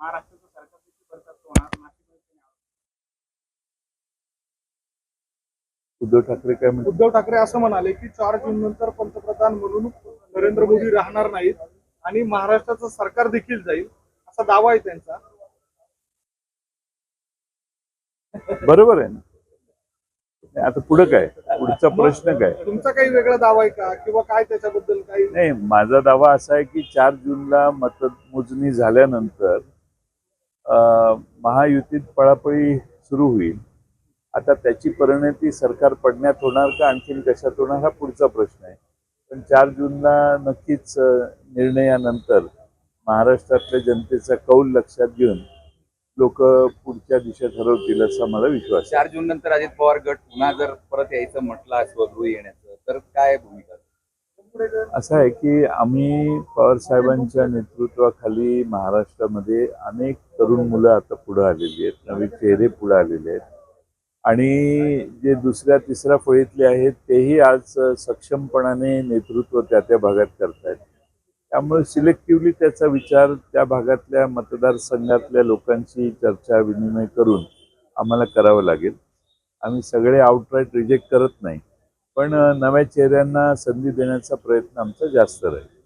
महाराष्ट्राचं सरकार उद्धव ठाकरे काय म्हणतात? उद्धव ठाकरे असं म्हणाले की चार जून नंतर पंतप्रधान म्हणून नरेंद्र मोदी राहणार नाहीत आणि महाराष्ट्राचं सरकार देखील जाईल असा दावा आहे त्यांचा. बरोबर आहे ना? आता पुढं काय? पुढचा प्रश्न काय? तुमचा काही वेगळा दावा आहे का? किंवा काय त्याच्याबद्दल काही? नाही माझा दावा असा आहे की चार जूनला मतमोजणी झाल्यानंतर महायुतीत पळापळी सुरू होईल. आता त्याची परिणती सरकार पडण्यात होणार का आणखीन कशात होणार हा पुढचा प्रश्न आहे. पण चार जूनला नक्कीच निर्णयानंतर महाराष्ट्रातल्या जनतेचा कौल लक्षात घेऊन लोक पुढच्या दिशा ठरवतील असा मला विश्वास चार जून नंतर अजित पवार गट पुन्हा जर परत यायचं म्हटलं स्वगृही येण्याचं तर काय भूमिका? असं आहे की आम्ही पवार साहेबांच्या नेतृत्वाखाली महाराष्ट्रामध्ये अनेक तरुण मुलं आता पुढे आलेली आहेत नवे चेहरे पुढे आलेले आहेत. आणि जे दुसऱ्या तिसऱ्या फळीतले आहेत तेही आज सक्षमपणाने नेतृत्व त्या त्या भागात करतायत. त्यामुळे सिलेक्टिव्हली त्याचा विचार त्या भागातल्या मतदारसंघातल्या लोकांशी चर्चा विनिमय करून आम्हाला करावं लागेल. आम्ही सगळे आउटराईट रिजेक्ट करत नाही. पण नव्या चेहऱ्यांना संधी देण्याचा प्रयत्न आमचा जास्त राहील.